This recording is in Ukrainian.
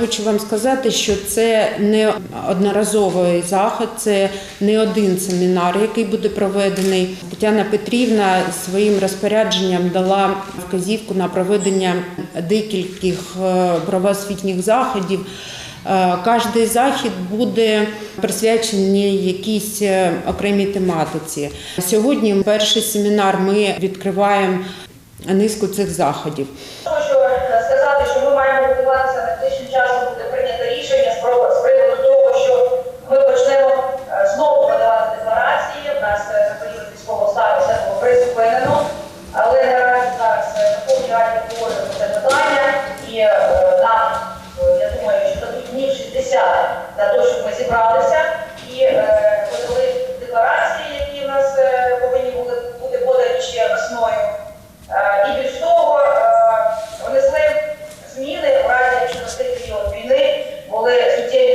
Хочу вам сказати, що це не одноразовий заход, це не один семінар, який буде проведений. Тетяна Петрівна своїм розпорядженням дала вказівку на проведення декількох е, правоосвітніх заходів. Е, Кожний захід буде присвячений якійсь е, окремій тематиці. Сьогодні перший семінар ми відкриваємо низку цих заходів. Хочу сказати, що ми маємо готуватися найближчим часом буде прийнято рішення з приводу того, що ми почнемо е, знову подавати декларації. У нас е, на період військового стану все було призупинено, але наразі зараз е, Верховній Раді обговорюємо це питання, і е, нам е, я думаю, що дадуть днів 60 для того, щоб ми зібралися і е, Що війни були суттєві